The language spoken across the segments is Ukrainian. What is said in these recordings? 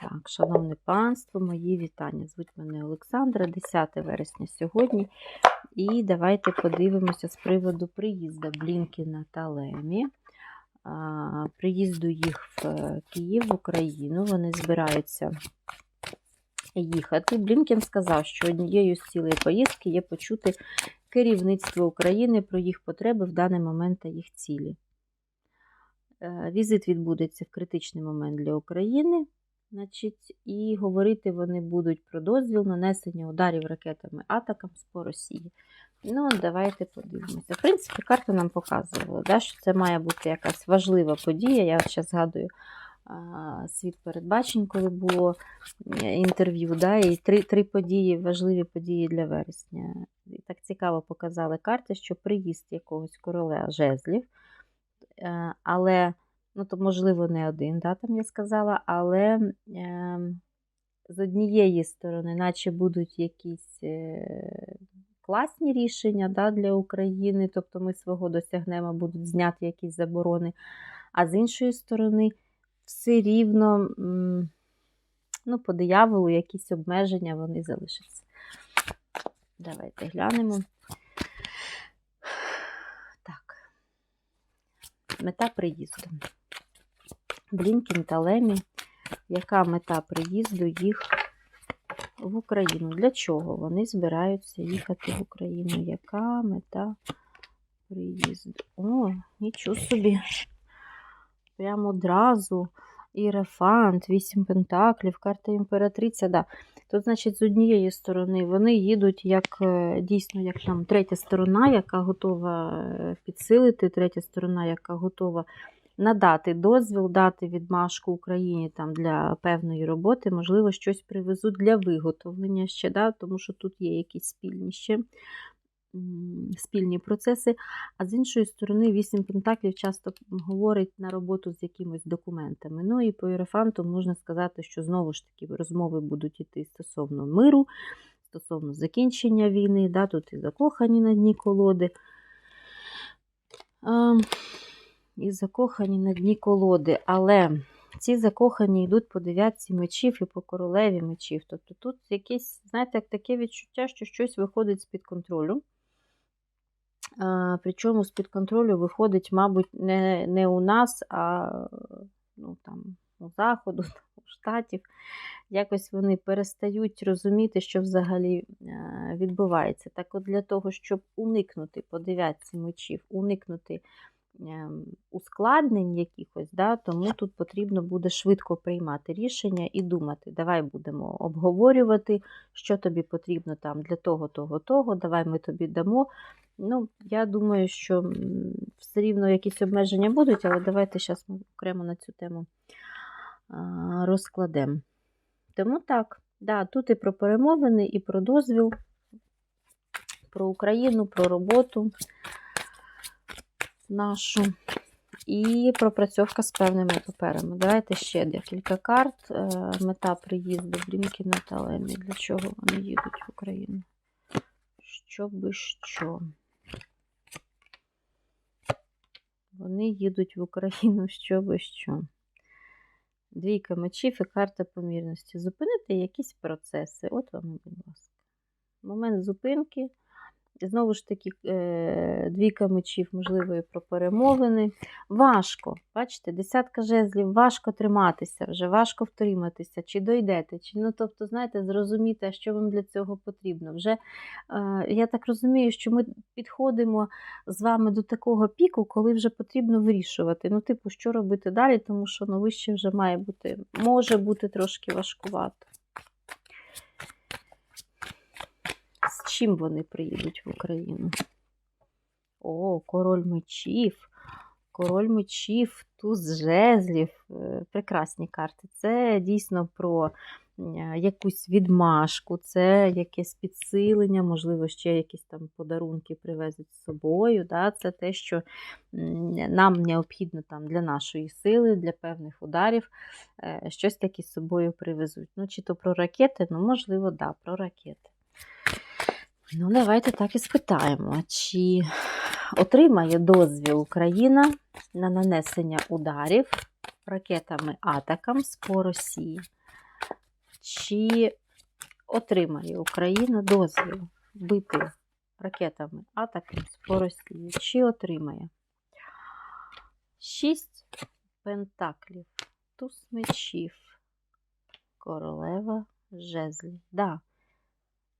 Так, шановне панство, мої вітання. Звуть мене Олександра, 10 вересня сьогодні. І давайте подивимося з приводу приїзду Блінкіна та Лемі. Приїзду їх в е, Київ, в Україну. Вони збираються їхати. Блінкін сказав, що однією з цілей поїздки є почути керівництво України про їх потреби в даний момент та їх цілі. Е, Візит відбудеться в критичний момент для України. Значить, і говорити вони будуть про дозвіл нанесення ударів ракетами атакамс по Росії. Ну, давайте подивимося. В принципі, карта нам показувала, да, що це має бути якась важлива подія. Я зараз згадую світ передбачень, коли було е, інтерв'ю. Да, і три, три події, важливі події для вересня. І так цікаво показали карти, що приїзд якогось короля жезлів, е, але. Ну, то, можливо, не один, да, там я сказала, але е, з однієї сторони, наче будуть якісь е, класні рішення да, для України, тобто ми свого досягнемо, будуть зняти якісь заборони. А з іншої сторони, все рівно, ну, по дияволу, якісь обмеження вони залишаться. Давайте глянемо. Так. Мета приїзду. Блінкін та Лемі. Яка мета приїзду їх в Україну? Для чого вони збираються їхати в Україну? Яка мета приїзду? О, нічого собі. Прямо одразу. Ірафант, вісім пентаклів, карта імператриця. Да. Тут, значить, з однієї сторони вони їдуть як е, дійсно, як там третя сторона, яка готова е, підсилити, третя сторона, яка готова надати дозвіл, дати відмашку Україні там для певної роботи, можливо, щось привезуть для виготовлення ще, да, тому що тут є якісь спільні ще спільні процеси. А з іншої сторони, вісім пентаклів часто говорить на роботу з якимись документами. Ну і по Єрофанту можна сказати, що знову ж таки розмови будуть йти стосовно миру, стосовно закінчення війни, да, тут і закохані на дні колоди. А, і закохані на дні колоди. Але ці закохані йдуть по дев'ятці мечів і по королеві мечів. Тобто тут якесь, знаєте, таке відчуття, що щось виходить з-під контролю. А, причому з-під контролю виходить, мабуть, не, не у нас, а ну, там, у Заходу, у Штатів. Якось вони перестають розуміти, що взагалі відбувається. Так от для того, щоб уникнути по дев'ятці мечів, уникнути ускладнень якихось, да, тому тут потрібно буде швидко приймати рішення і думати, давай будемо обговорювати, що тобі потрібно там для того, того, того, давай ми тобі дамо. Ну, Я думаю, що все рівно якісь обмеження будуть, але давайте зараз ми окремо на цю тему розкладемо. Тому так, да, тут і про перемовини, і про дозвіл, про Україну, про роботу нашу і пропрацьовка з певними паперами. Давайте ще декілька карт. Е, Мета приїзду Блінкіна та Лемі. Для чого вони їдуть в Україну? Що би що? Вони їдуть в Україну, що би що. Двійка мечів і карта помірності. Зупинити якісь процеси. От вам, будь ласка. Момент зупинки. Знову ж таки, е, двійка мечів, можливо, про перемовини. Важко, бачите, десятка жезлів, важко триматися, вже важко втриматися, чи дойдете, чи ну, тобто, знаєте, зрозуміти, що вам для цього потрібно. Вже е, я так розумію, що ми підходимо з вами до такого піку, коли вже потрібно вирішувати. Ну, типу, що робити далі, тому що ну, вище вже має бути, може бути трошки важкувато. З чим вони приїдуть в Україну? О, король мечів. Король мечів, туз жезлів. Е, Прекрасні карти. Це дійсно про е, якусь відмашку, це якесь підсилення, можливо, ще якісь там подарунки привезуть з собою. Да? Це те, що нам необхідно там для нашої сили, для певних ударів, е, щось таке з собою привезуть. Ну, чи то про ракети, ну, можливо, да, про ракети. Ну, давайте так і спитаємо, чи отримає дозвіл Україна на нанесення ударів ракетами Атакамс по Росії. Чи отримає Україна дозвіл бити ракетами атакам по Росії? Чи отримає? Шість пентаклів, туз мечів, королева жезлів. Да,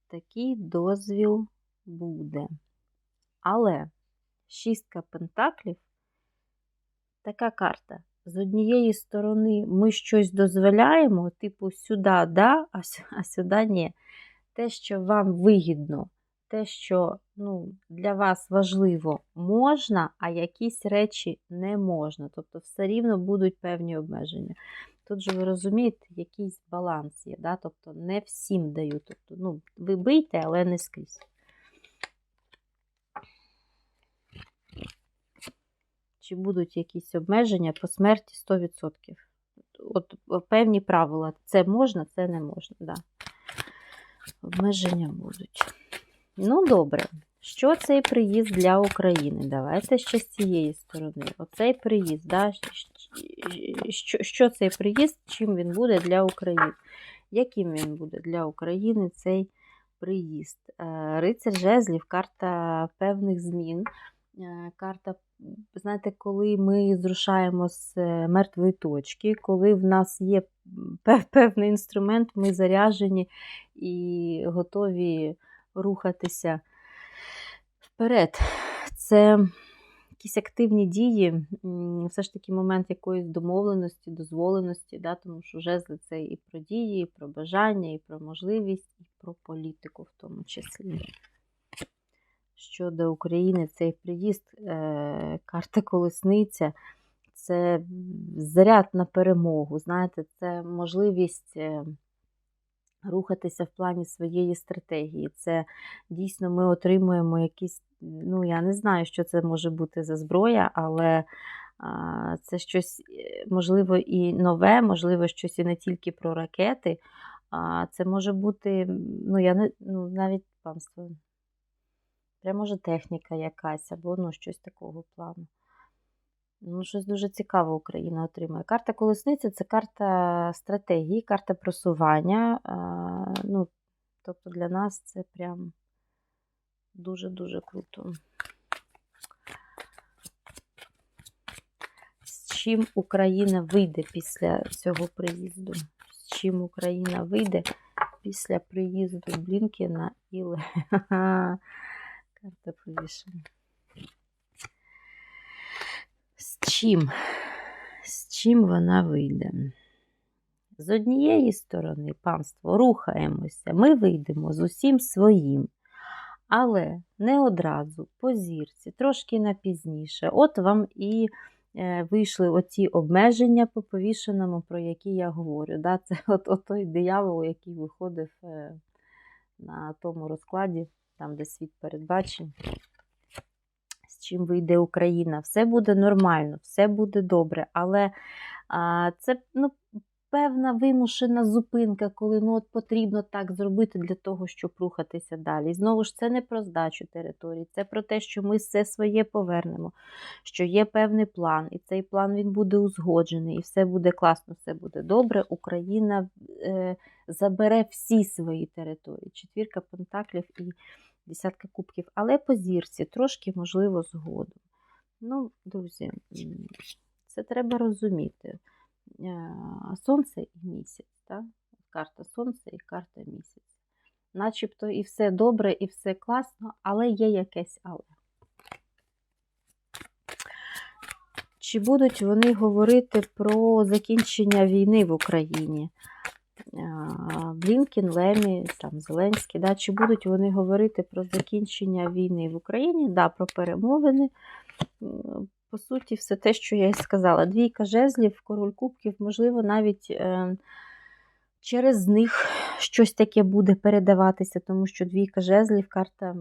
такий дозвіл буде. Але шістка пентаклів така карта. З однієї сторони ми щось дозволяємо, типу, сюди да, а, сюди ні. Те, що вам вигідно, те, що ну, для вас важливо, можна, а якісь речі не можна. Тобто, все рівно будуть певні обмеження. Тут же ви розумієте, якийсь баланс є. Да? Тобто не всім дають. Тобто, ну, ви бийте, але не скрізь. Чи будуть якісь обмеження по смерті 100%. От певні правила. Це можна, це не можна. Да. Обмеження будуть. Ну, добре. Що цей приїзд для України? Давайте ще з цієї сторони. Оцей приїзд, да? Що, що цей приїзд, чим він буде для України? Яким він буде для України цей приїзд? Е, Рицар жезлів, карта певних змін. Е, Карта, знаєте, коли ми зрушаємо з е, мертвої точки, коли в нас є певний інструмент, ми заряжені і готові рухатися вперед. Це якісь активні дії, все ж таки момент якоїсь домовленості, дозволеності, да, тому що жезли це і про дії, і про бажання, і про можливість, і про політику в тому числі. Щодо України, цей приїзд, е, карта колесниця, це заряд на перемогу. Знаєте, це можливість е, рухатися в плані своєї стратегії. Це дійсно ми отримуємо якісь, ну я не знаю, що це може бути за зброя, але а, це щось, е, можливо, і нове, можливо, щось і не тільки про ракети. А це може бути, ну я не ну, навіть панство. Прямо може техніка якась, або ну, щось такого плану. Ну, щось дуже цікаве Україна отримує. Карта колесниця це карта стратегії, карта просування. Ну, тобто для нас це прям дуже-дуже круто. З чим Україна вийде після цього приїзду? З чим Україна вийде після приїзду Блінкена і. Карта повішена. З чим? З чим вона вийде? З однієї сторони, панство, рухаємося, ми вийдемо з усім своїм, але не одразу, по зірці, трошки на пізніше. От вам і е, вийшли оці обмеження по повішеному, про які я говорю. Да? Це от, от той диявол, який виходив е, на тому розкладі, там, де світ передбачень з чим вийде Україна. Все буде нормально, все буде добре. Але а, це ну, певна вимушена зупинка, коли ну, от потрібно так зробити для того, щоб рухатися далі. Знову ж це не про здачу території, це про те, що ми все своє повернемо, що є певний план, і цей план він буде узгоджений, і все буде класно, все буде добре. Україна е, забере всі свої території. Четвірка пентаклів і десятка кубків, але по зірці трошки, можливо, згодом. Ну, друзі, це треба розуміти. Е, Сонце і місяць, так? карта Сонця і карта місяця. Начебто і все добре, і все класно, але є якесь але. Чи будуть вони говорити про закінчення війни в Україні? Блінкін, Лемі, там, Зеленський, да, чи будуть вони говорити про закінчення війни в Україні, да, про перемовини. По суті, все те, що я і сказала. Двійка жезлів, король кубків, можливо, навіть е, через них щось таке буде передаватися, тому що двійка жезлів, карта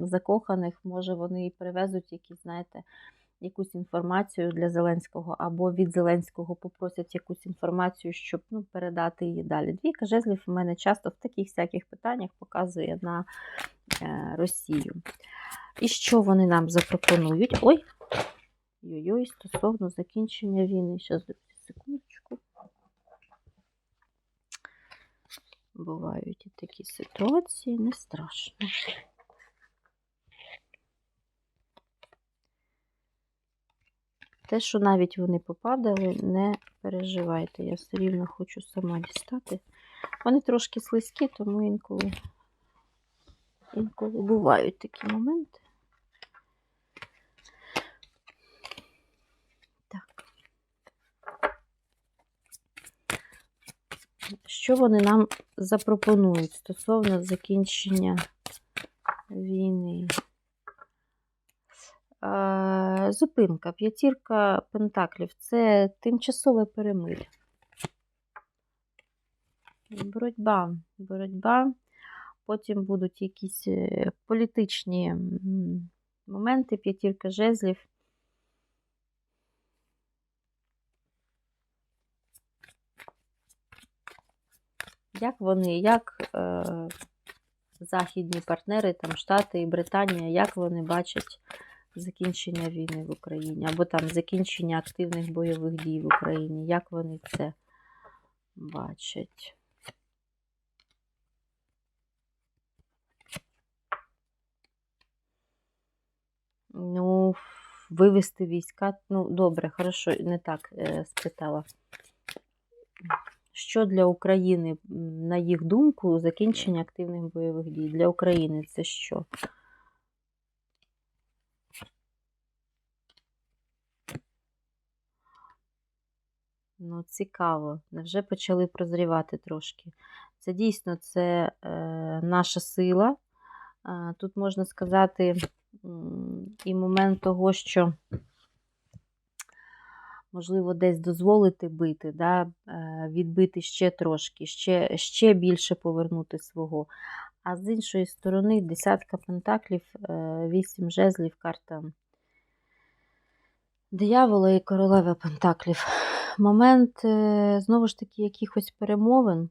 закоханих, може, вони і привезуть якісь, знаєте, якусь інформацію для Зеленського, або від Зеленського попросять якусь інформацію, щоб ну, передати її далі. Двійка жезлів у мене часто в таких всяких питаннях показує на е, Росію. І що вони нам запропонують? Ой, ой-ой, стосовно закінчення війни. Зараз, секундочку. Бувають і такі ситуації, не страшно. Те, що навіть вони попадали, не переживайте. Я все рівно хочу сама дістати. Вони трошки слизькі, тому інколи, інколи бувають такі моменти. Так. Що вони нам запропонують стосовно закінчення війни? Зупинка, п'ятірка пентаклів це тимчасове перемир'я. Боротьба, боротьба. Потім будуть якісь е, політичні моменти, п'ятірка жезлів. Як вони, як е, західні партнери, там Штати і Британія, як вони бачать закінчення війни в Україні, або там закінчення активних бойових дій в Україні, як вони це бачать? Ну, вивести війська, ну, добре, хорошо, не так е, спитала. Що для України, на їх думку, закінчення активних бойових дій? Для України це що? Ну, цікаво. Невже почали прозрівати трошки? Це дійсно це е, наша сила. Е, тут можна сказати м, і момент того, що можливо десь дозволити бити, да, е, відбити ще трошки, ще, ще більше повернути свого. А з іншої сторони, десятка пентаклів, е, вісім жезлів, карта диявола і королева пентаклів. Момент, е, знову ж таки, якихось перемовин.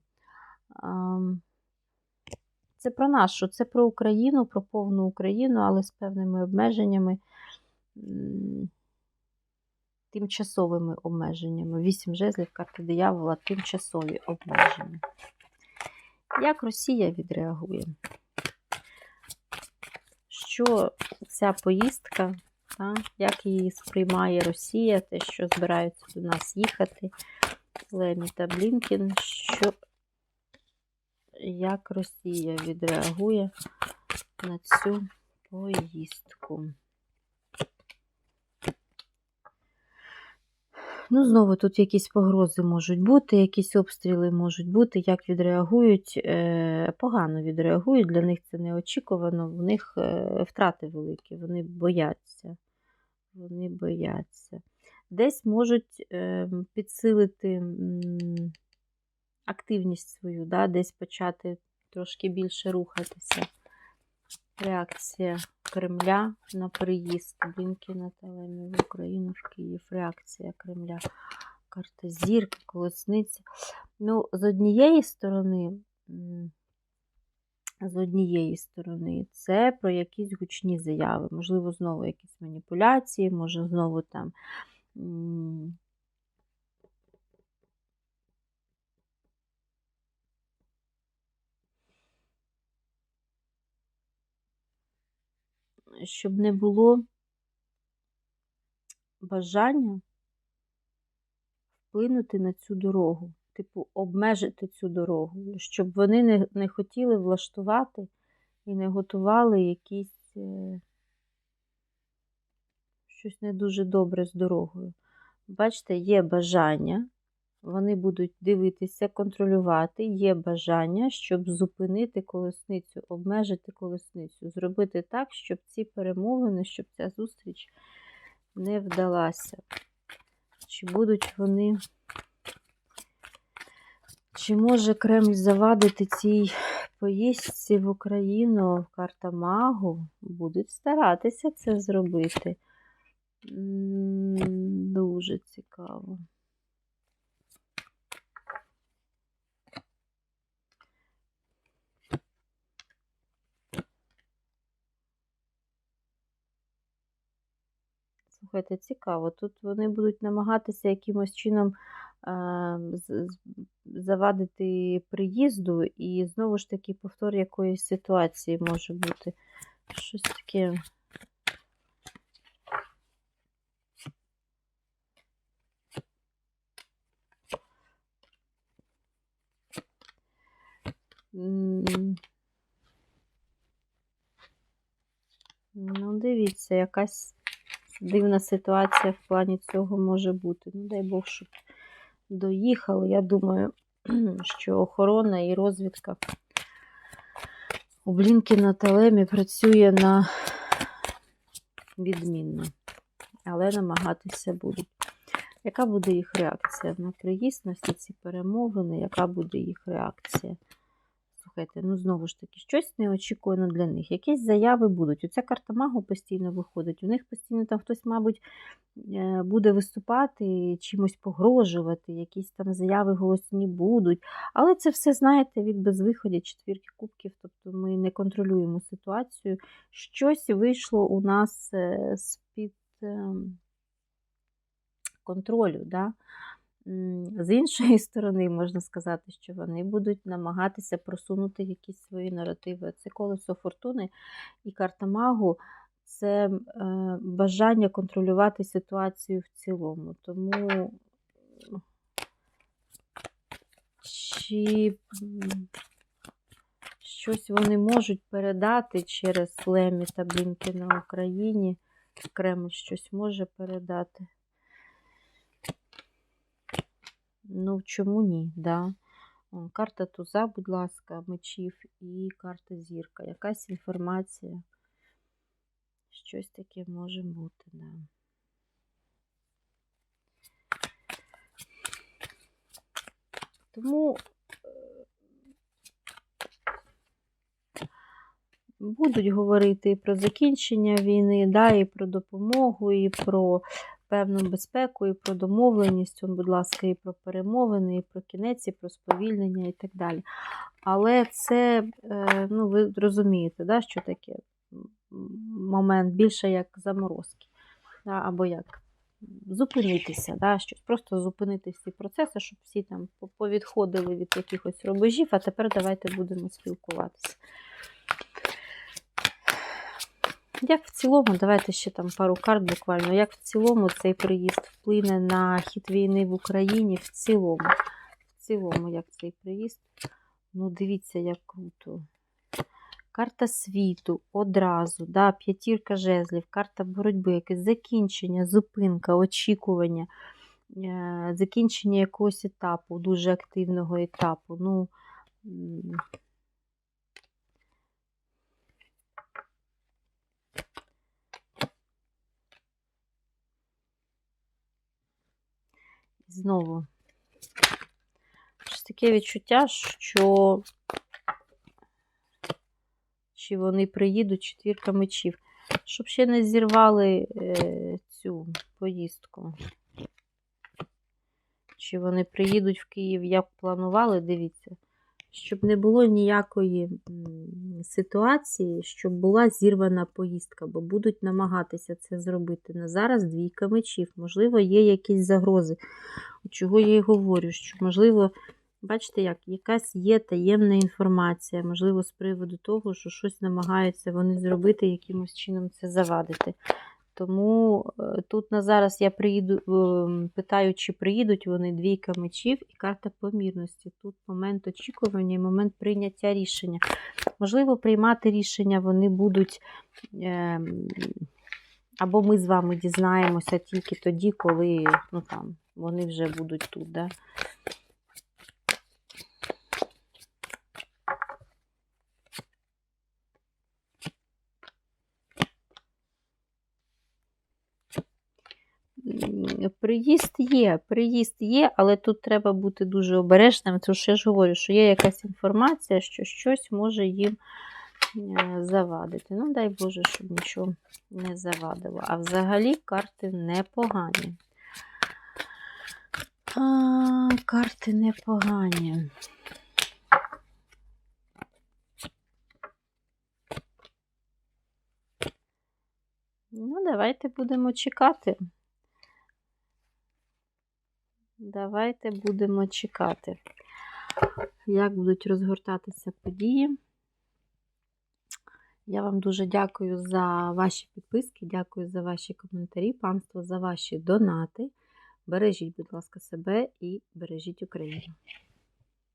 Це про нашу, це про Україну, про повну Україну, але з певними обмеженнями, тимчасовими обмеженнями. Вісім жезлів, карта диявола, тимчасові обмеження. Як Росія відреагує? Що ця поїздка, та, як її сприймає Росія, те, що збираються до нас їхати, Лемі та Блінкін, що як Росія відреагує на цю поїздку. Ну, знову тут якісь погрози можуть бути, якісь обстріли можуть бути, як відреагують, е, погано відреагують, для них це неочікувано, в них е, втрати великі, вони бояться. Вони бояться. Десь можуть е, підсилити активність свою, да, десь почати трошки більше рухатися. Реакція Кремля на приїзд Блінкіна та Лемі в Україну в Київ. Реакція Кремля. Карта зірка, колесниця. Ну, з однієї сторони, з однієї сторони, це про якісь гучні заяви. Можливо, знову якісь маніпуляції, може, знову там. Щоб не було бажання вплинути на цю дорогу, типу, обмежити цю дорогу, щоб вони не, не хотіли влаштувати і не готували якісь е, щось не дуже добре з дорогою. Бачите, є бажання, вони будуть дивитися, контролювати, є бажання, щоб зупинити колесницю, обмежити колесницю, зробити так, щоб ці перемовини, щоб ця зустріч не вдалася. Чи будуть вони. Чи може Кремль завадити цій поїздці в Україну карта Магу? Будуть старатися це зробити. Дуже цікаво. Слухайте, цікаво. Тут вони будуть намагатися якимось чином з- завадити приїзду, і знову ж таки повтор якоїсь ситуації може бути. Щось таке. Ну, дивіться, якась дивна ситуація в плані цього може бути. Ну, дай Бог, щоб доїхали. Я думаю, що охорона і розвідка у Блінкіна та Лемі працює на відмінно, але намагатися будуть. Яка буде їх реакція на приїзд, на всі ці перемовини? Яка буде їх реакція? Слухайте, ну знову ж таки, щось неочікувано для них. Якісь заяви будуть. Оця карта магу постійно виходить. У них постійно там хтось, мабуть, е, буде виступати, чимось погрожувати, якісь там заяви голосні будуть. Але це все, знаєте, від безвиходя четвірки кубків, тобто ми не контролюємо ситуацію. Щось вийшло у нас е, з-під ем, контролю. Да? З іншої сторони, можна сказати, що вони будуть намагатися просунути якісь свої наративи. Це колесо фортуни і карта магу це е, бажання контролювати ситуацію в цілому. Тому чи щось вони можуть передати через Лемі та Блінкена Україні, Кремль щось може передати. Ну, чому ні? Да. Карта туза, будь ласка, мечів і карта зірка. Якась інформація. Щось таке може бути, да. Тому е, будуть говорити і про закінчення війни, да, і про допомогу, і про певну безпеку, і про домовленість, будь ласка, і про перемовини, і про кінець, і про сповільнення, і так далі. Але це, е, ну, ви розумієте, да, що таке момент більше як заморозки, да, або як зупинитися, да, щось, просто зупинити всі процеси, щоб всі там повідходили від якихось рубежів, а тепер давайте будемо спілкуватися. Як в цілому, давайте ще там пару карт буквально, як в цілому цей приїзд вплине на хід війни в Україні в цілому. В цілому, як цей приїзд. Ну, дивіться, як круто. Карта світу одразу, да, п'ятірка жезлів, карта боротьби, якесь закінчення, зупинка, очікування, е, закінчення якогось етапу, дуже активного етапу. Ну, знову. Щось таке відчуття, що чи вони приїдуть четвірка мечів. Щоб ще не зірвали е, цю поїздку. Чи вони приїдуть в Київ, як планували, дивіться. Щоб не було ніякої ситуації, щоб була зірвана поїздка, бо будуть намагатися це зробити. На зараз двійка мечів. Можливо, є якісь загрози. Чого я й говорю, що, можливо, бачите, як якась є таємна інформація, можливо, з приводу того, що щось намагаються вони зробити, якимось чином це завадити. Тому е, тут на зараз я приїду, е, питаю, чи приїдуть вони двійка мечів і карта помірності. Тут момент очікування і момент прийняття рішення. Можливо, приймати рішення вони будуть, е, або ми з вами дізнаємося тільки тоді, коли ну, там, вони вже будуть тут. Да? Приїзд є, приїзд є, але тут треба бути дуже обережним, тому що я ж говорю, що є якась інформація, що щось може їм е, завадити. Ну, дай Боже, щоб нічого не завадило. А взагалі карти непогані. А, карти непогані. Ну, давайте будемо чекати. Давайте будемо чекати, як будуть розгортатися події. Я вам дуже дякую за ваші підписки, дякую за ваші коментарі, панство, за ваші донати. Бережіть, будь ласка, себе і бережіть Україну.